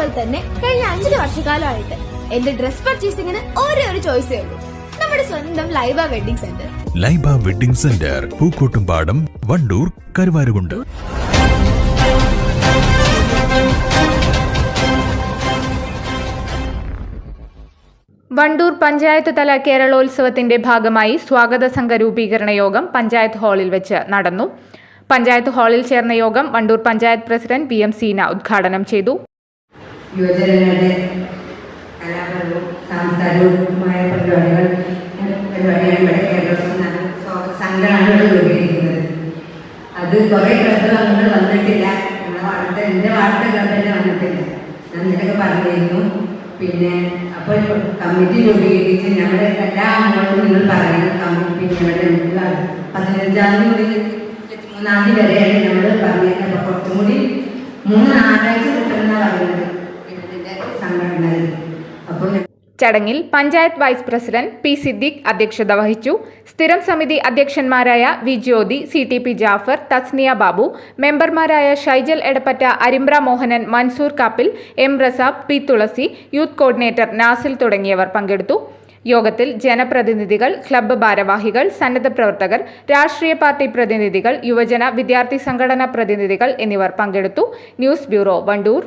നിങ്ങളെ പോലെ തന്നെ കഴിഞ്ഞ അഞ്ചു വർഷക്കാലമായിട്ട് എന്റെ ഡ്രസ് പർച്ചേസിംഗിന് ഒരേ ഒരു ചോയ്സേ ഉള്ളൂ. നമ്മുടെ സ്വന്തം Laiba wedding centre Laiba wedding centre Pookkottumpadam Wandoor Karuvarakundu. Wandoor panchayat തല കേരളോത്സവത്തിന്റെ ഭാഗമായി സ്വാഗത സംഘ രൂപീകരണ യോഗം പഞ്ചായത്ത് ഹാളിൽ വെച്ച് നടന്നു. പഞ്ചായത്ത് ഹാളിൽ ചേർന്ന യോഗം Wandoor panchayat president V M Seena ഉദ്ഘാടനം ചെയ്തു. യുവജനങ്ങളുടെ കലാപരവും സാംസ്കാരികവുമായ പരിപാടികൾ പരിപാടിയാണ് ഇവിടെ കേരളോത്സവം സംഘടനകൾ രൂപീകരിക്കുന്നത്. അത് കുറേ ക്ലബ്ബ് അംഗങ്ങൾ വന്നിട്ടില്ല. നമ്മുടെ വാർത്ത എന്റെ വാർത്ത ക്ലബ് തന്നെ വന്നിട്ടില്ല. ഞാൻ നിനക്ക് പറഞ്ഞിരുന്നു. പിന്നെ അപ്പോൾ കമ്മിറ്റി രൂപീകരിച്ച് ഞങ്ങളുടെ എല്ലാ അംഗങ്ങളും നിങ്ങൾ പറയുന്നു കമ്മിറ്റി ഞങ്ങളുടെ പതിനഞ്ചാം തീയതി ഇരുപത്തിമൂന്നാം തീയതി വരെയാണ് നമ്മൾ പറഞ്ഞിരുന്നത്. അപ്പോൾ കുറച്ചും കൂടി മൂന്ന് നാലാഴ്ച കിട്ടുമെന്നാണ് പറയുന്നത്. ചടങ്ങിൽ panchayat vice president P Siddique അധ്യക്ഷത വഹിച്ചു. സ്ഥിരം സമിതി അധ്യക്ഷന്മാരായ V Jyothi C T P Jafar Thasniya Babu മെമ്പർമാരായ Shaijal Edappatta Arimra Mohanan Mansoor Kappil M Razab P Thulasi youth coordinator Nasil തുടങ്ങിയവർ പങ്കെടുത്തു. യോഗത്തിൽ ജനപ്രതിനിധികൾ ക്ലബ്ബ് ഭാരവാഹികൾ സന്നദ്ധ പ്രവർത്തകർ രാഷ്ട്രീയ പാർട്ടി പ്രതിനിധികൾ യുവജന വിദ്യാർത്ഥി സംഘടനാ പ്രതിനിധികൾ എന്നിവർ പങ്കെടുത്തു. News bureau Wandoor.